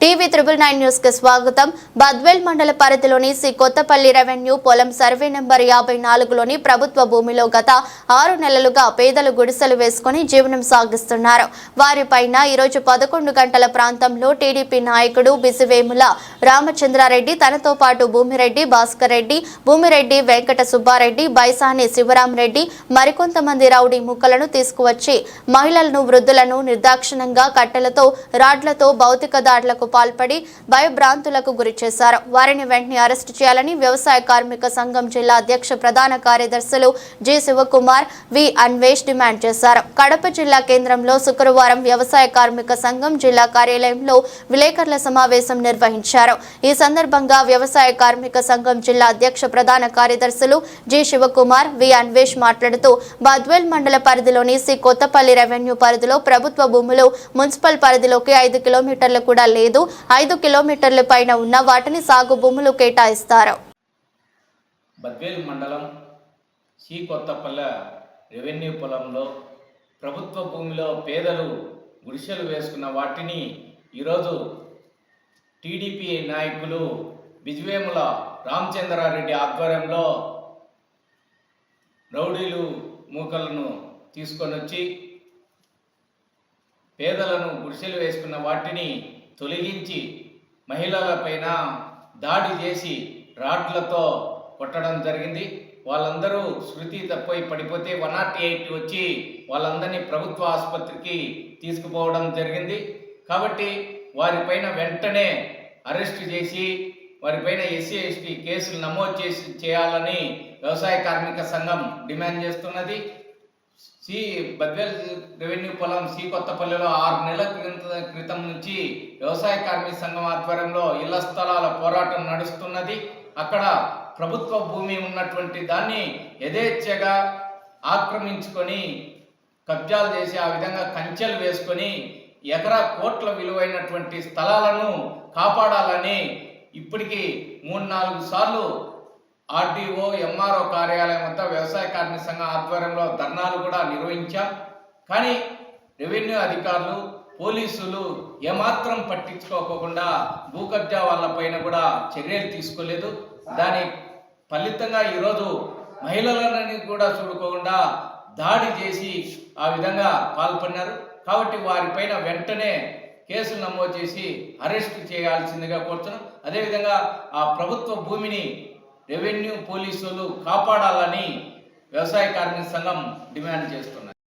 TV triple nine న్యూస్కి స్వాగతం. బద్వేల్ మండల పరిధిలోని శ్రీ కొత్తపల్లి రెవెన్యూ పొలం సర్వే నెంబర్ యాభై నాలుగులోని ప్రభుత్వ భూమిలో గత ఆరు నెలలుగా పేదలు గుడిసెలు వేసుకుని జీవనం సాగిస్తున్నారు. వారిపైన ఈరోజు పదకొండు గంటల ప్రాంతంలో టీడీపీ నాయకుడు బిసివేముల రామచంద్రారెడ్డి తనతో పాటు భూమిరెడ్డి భాస్కర్ రెడ్డి భూమిరెడ్డి వెంకట సుబ్బారెడ్డి బైసాని శివరామరెడ్డి మరికొంతమంది రౌడీ ముక్కలను తీసుకువచ్చి మహిళలను వృద్ధులను నిర్దాక్షిణంగా కట్టెలతో రాడ్లతో భౌతిక దాడులకు పాల్పడి భయభ్రాంతులకు గురి చేశారు. వారిని వెంటనే అరెస్టు చేయాలని వ్యవసాయ కార్మిక సంఘం జిల్లా అధ్యక్ష ప్రధాన కార్యదర్శులు G Shivakumar V Anvesh demand చేశారు. కడప జిల్లా కేంద్రంలో శుక్రవారం వ్యవసాయ కార్మిక సంఘం జిల్లా కార్యాలయంలో విలేకరుల సమావేశం నిర్వహించారు. ఈ సందర్భంగా వ్యవసాయ కార్మిక సంఘం జిల్లా అధ్యక్ష ప్రధాన కార్యదర్శులు జి శివకుమార్ వి అన్వేష్ మాట్లాడుతూ బద్వేల్ మండల పరిధిలోని సి కొత్తపల్లి రెవెన్యూ పరిధిలో ప్రభుత్వ భూములు మున్సిపల్ పరిధిలోకి ఐదు కిలోమీటర్లు కూడా లేదు. ఐదు కిలోమీటర్ల పైన ఉన్న వాటిని సాగు భూములు కేటాయిస్తారు. బద్వేలు మండలం శ్రీ కొత్తపల్లె రెవెన్యూ పొలంలో ప్రభుత్వ భూమిలో పేదలు గుడిసెలు వేసుకున్న వాటిని ఈరోజు టీడీపీ నాయకులు బిజ్వేముల రామచంద్రారెడ్డి ఆధ్వర్యంలో రౌడీలు మూకలను తీసుకొని వచ్చి పేదలను గుడిసెలు వేసుకున్న వాటిని తొలగించి మహిళలపైన దాడి చేసి రాడ్లతో కొట్టడం జరిగింది. వాళ్ళందరూ శృతి తప్పై పడిపోతే వన్ నాట్ ఎయిట్ వచ్చి వాళ్ళందరినీ ప్రభుత్వ ఆసుపత్రికి తీసుకుపోవడం జరిగింది. కాబట్టి వారిపైన వెంటనే అరెస్ట్ చేసి వారిపైన ఎస్సీ ఎస్టీ కేసులు నమోదు చేసి చేయాలని వ్యవసాయ కార్మిక సంఘం డిమాండ్ చేస్తున్నది. సి బద్వేల్ రెవెన్యూ పొలం సి కొత్తపల్లిలో ఆరు నెలల క్రితం- నుంచి వ్యవసాయ కార్మిక సంఘం ఆధ్వర్యంలో ఇళ్ళ స్థలాల పోరాటం నడుస్తున్నది. అక్కడ ప్రభుత్వ భూమి ఉన్నటువంటి దాన్ని యథేచ్ఛగా ఆక్రమించుకొని కబ్జాలు చేసి ఆ విధంగా కంచెలు వేసుకొని ఎకరా కోట్ల విలువైనటువంటి స్థలాలను కాపాడాలని ఇప్పటికీ మూడు నాలుగు సార్లు ఆర్డీఓ ఎంఆర్ఓ కార్యాలయం వద్ద వ్యవసాయ కార్మిక సంఘం ఆధ్వర్యంలో ధర్నాలు కూడా నిర్వహించాం. కానీ రెవెన్యూ అధికారులు పోలీసులు ఏమాత్రం పట్టించుకోకుండా భూ కబ్జా వాళ్ళ పైన కూడా చర్యలు తీసుకోలేదు. దాని ఫలితంగా ఈరోజు మహిళలని కూడా చూడుకోకుండా దాడి చేసి ఆ విధంగా పాల్పడినారు. కాబట్టి వారిపైన వెంటనే కేసులు నమోదు చేసి అరెస్ట్ చేయాల్సిందిగా కోరుతున్నాం. అదేవిధంగా ఆ ప్రభుత్వ భూమిని రెవెన్యూ పోలీసులు కాపాడాలని వ్యవసాయ కార్మిక సంఘం డిమాండ్ చేస్తున్నారు